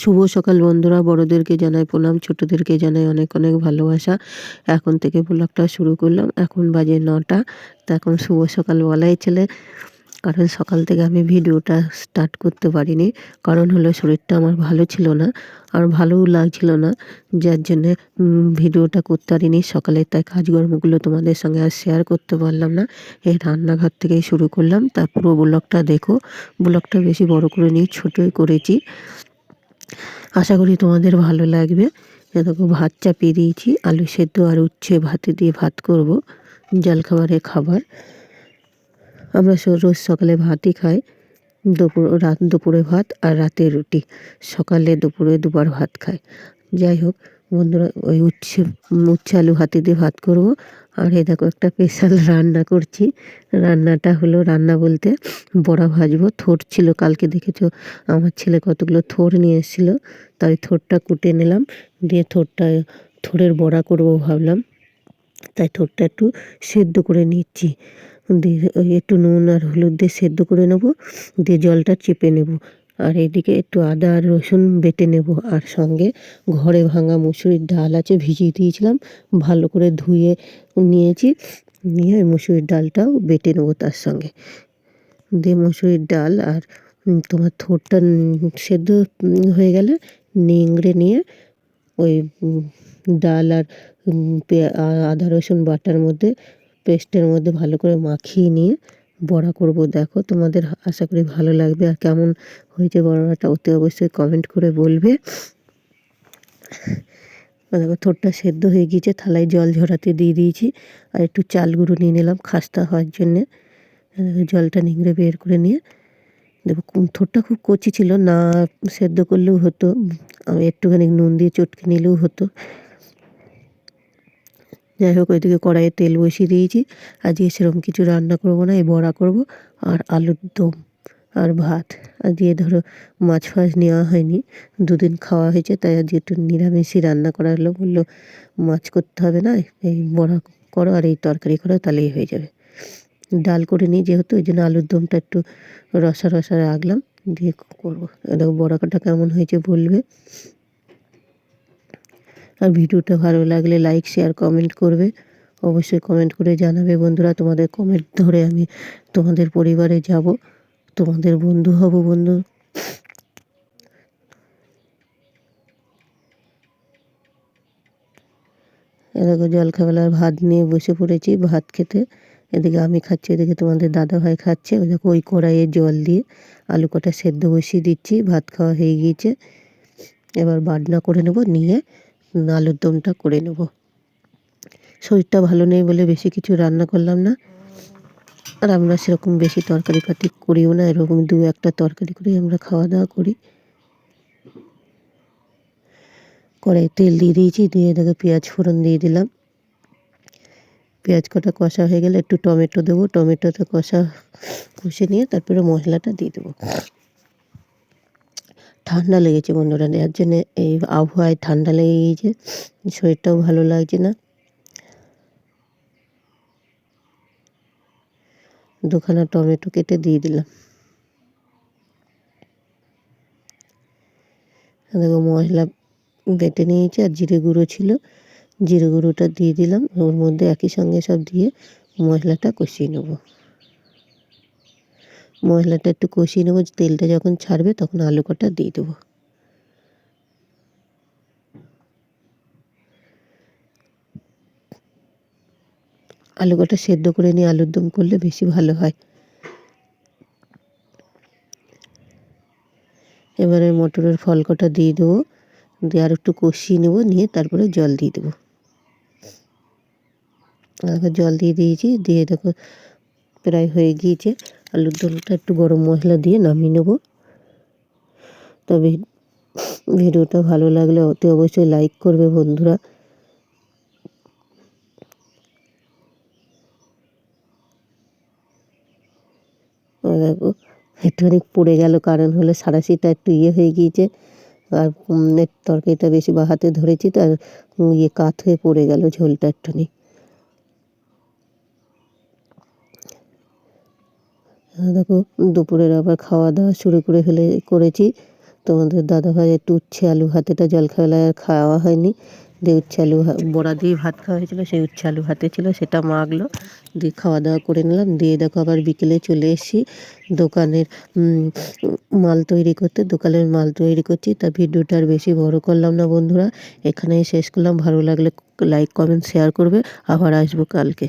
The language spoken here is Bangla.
শুভ সকাল বন্ধুরা, বড়দেরকে জানাই প্রণাম, ছোটদেরকে জানাই অনেক অনেক ভালোবাসা। এখন থেকে ব্লগটা শুরু করলাম, এখন বাজে নটা, তা এখন শুভ সকাল বলাই ছেলে কারণ সকাল থেকে আমি ভিডিওটা স্টার্ট করতে পারিনি, কারণ হলো শরীরটা আমার ভালো ছিল না, আর ভালোও লাগছিল না, যার জন্যে ভিডিওটা করতে পারিনি। সকালে তাই কাজকর্মগুলো তোমাদের সঙ্গে আর শেয়ার করতে পারলাম না। এই রান্নাঘর থেকেই শুরু করলাম তার পুরো ব্লগটা দেখো। ব্লগটা বেশি বড় করে নিই, ছোটোই করেছি। আশা করি তোমাদের ভালো লাগবে। দেখো ভাত চাপিয়ে দিয়েছি, আলু সেদ্ধ আর উচ্ছে ভাতে দিয়ে ভাত করব জলখাবারের খাবার। আমরা রোজ সকালে ভাতই খাই, দুপুর, রাত দুপুরে ভাত আর রাতে রুটি। সকালে দুপুরে দুবার ভাত খাই। যাই হোক বন্ধুরা, ওই উচ্ছে উচ্ছে আলু হাতে দিয়ে ভাত করব। আর এই দেখো একটা স্পেশাল রান্না করছি। রান্নাটা হলো রান্না বলতে বড়া ভাজবো। থোর ছিল কালকে, দেখেছ? আমার ছেলে কতগুলো থোর নিয়ে এসেছিল। তাই থোরটা কুটে নিলাম। দিয়ে থোরটা, থোরের বড়া করব ভাবলাম। তাই থোরটা একটু সেদ্ধ করে নিচ্ছি। দিয়ে একটু নুন আর হলুদ দিয়ে সেদ্ধ করে নেব। দিয়ে জলটা চেপে নেব। আর এদিকে একটু আদা আর রসুন বেটে নেব। আর সঙ্গে ঘরে ভাঙা মুসুরির ডাল আছে, ভিজিয়ে দিয়েছিলাম। ভালো করে ধুয়ে নিয়েছি। নিয়ে ওই মুসুরির ডালটাও বেটে নেব তার সঙ্গে। দিয়ে মুসুরির ডাল আর তোমার থোরটা সেদ্ধ হয়ে গেলে নিংড়ে নিয়ে ওই ডাল আর আদা রসুন বাটার মধ্যে, পেস্টের মধ্যে ভালো করে মাখিয়ে নিয়ে বড়া করব। দেখো তোমাদের আশা করি ভালো লাগবে। আর কেমন হয়েছে বড়াটা অতি অবশ্যই কমেন্ট করে বলবে। দেখো থোরটা সেদ্ধ হয়ে গিয়েছে, থালায় জল ঝরাতে দিয়ে দিয়েছি। আর একটু চাল গুঁড়ো নিয়ে নিলাম খাস্তা হওয়ার জন্যে। জলটা নিংড়ে বের করে নিয়ে, দেখো থোরটা খুব কচি ছিল, না সেদ্ধ করলেও হতো। আমি একটুখানি নুন দিয়ে চটকে নিলেও হতো। যাই হোক ওইদিকে কড়াইয়ে তেল বসিয়ে দিয়েছি। আজকে সেরকম কিছু রান্না করব না, এই বড়া করব আর আলুর দম আর ভাত। আজকে ধরো মাছ ফাছ নেওয়া হয়নি, দুদিন খাওয়া হয়েছে, তাই আজকে একটু নিরামিষই রান্না করা হলো। বলল, মাছ করতে হবে না, এই বড়া করো আর এই তরকারি করো, তাহলেই হয়ে যাবে। ডাল করে নিই যেহেতু, ওই জন্য আলুর দমটা একটু রসা রসা রাখলাম, দিয়ে করব। দেখো, বড়া কাটা কেমন হয়েছে বলবে। আর ভিডিওটা ভালো লাগলে লাইক শেয়ার কমেন্ট করবে। অবশ্যই কমেন্ট করে জানাবে। বন্ধুরা, তোমাদের কমেন্ট ধরে আমি তোমাদের পরিবারে যাব। তোমাদের বন্ধু হব বন্ধু। এদিকে জলখাবেলার ভাত নিয়ে বসে পড়েছি, ভাত খেতে। এদিকে আমি খাচ্ছি, এদিকে তোমাদের দাদা ভাই খাচ্ছে। ওই দেখো, ওই কড়াইয়ে জল দিয়ে আলু কটা সেদ্ধ বসিয়ে দিচ্ছি। ভাত খাওয়া হয়ে গিয়েছে। এবার বাটনা করে নেব, নিয়ে আলুর দমটা করে নেব। শরীরটা ভালো নেই বলে বেশি কিছু রান্না করলাম না। আর আমরা সেরকম বেশি তরকারি পাতি করিও না, এরকম দু একটা তরকারি করে আমরা খাওয়া দাওয়া করি। কড়াই তেল দিয়ে দিয়েছি, দিয়ে দেখে পেঁয়াজ ফোড়ন দিয়ে দিলাম। পেঁয়াজ কটা কষা হয়ে গেলে একটু টমেটো দেবো, টমেটোটা কষা কষে নিয়ে তারপরে মশলাটা দিয়ে দেবো। ঠান্ডা লেগেছে বন্ধুরা যার জন্যে এই আবহাওয়ায় ঠান্ডা লেগে গিয়েছে শরীরটাও ভালো লাগছে না। দুখানা টমেটো কেটে দিয়ে দিলাম। দেখো মশলা বেটে নিয়েছি, আর জিরে গুঁড়ো ছিল, জিরে গুঁড়োটা দিয়ে দিলাম, ওর মধ্যে একই সঙ্গে সব দিয়ে মশলাটা কষিয়ে নেব। মশলাটা একটু কষিয়ে নেব, তেলটা যখন ছাড়বে তখন আলু কটা দিয়ে দেবো। আলু কটা সেদ্ধ করে নিয়ে আলুর দম করলে বেশি ভালো হয়। এবারে মটরের ফল কটা দিয়ে দেবো, দিয়ে আর একটু কষিয়ে নেব, নিয়ে তারপরে জল দিয়ে দেবো। জল দিয়ে দিয়েছি, দিয়ে দেখো প্রায় হয়ে গিয়েছে। আলুর দমটা একটু গরম মশলা দিয়ে নামিয়ে নেব। তবে ভিডিওটা ভালো লাগলে অতি অবশ্যই লাইক করবে বন্ধুরা। দেখো একটুখানি পড়ে গেল, কারণ হলে সারাশিটা একটু ইয়ে হয়ে গিয়েছে। আর তরকারিটা বেশি বা হাতে ধরেছি তো, আর ইয়ে কাত হয়ে পড়ে গেল ঝোলটা একটুখানি। দেখো, দুপুরের আবার খাওয়া দাওয়া শুরু করে ফেলে, করেছি। তোমাদের দাদাভাই একটু উচ্ছে আলু ভাতেটা জলখাবেলায় আর খাওয়া হয়নি। দিয়ে উচ্ছে আলু বড়া দিয়ে ভাত খাওয়া হয়েছিল, সেই উচ্ছে আলু ভাতে ছিল, সেটা মাগলো দিয়ে খাওয়া দাওয়া করে নিলাম। দিয়ে দেখো, আবার বিকেলে চলে এসেছি। দোকানের মাল তৈরি করতে, দোকানের মাল তৈরি করছি। তা ভিডিওটা আর বেশি বড় করলাম না, বন্ধুরা। এখানেই শেষ করলাম। ভালো লাগলে লাইক, কমেন্ট, শেয়ার করবে। আবার আসব কালকে।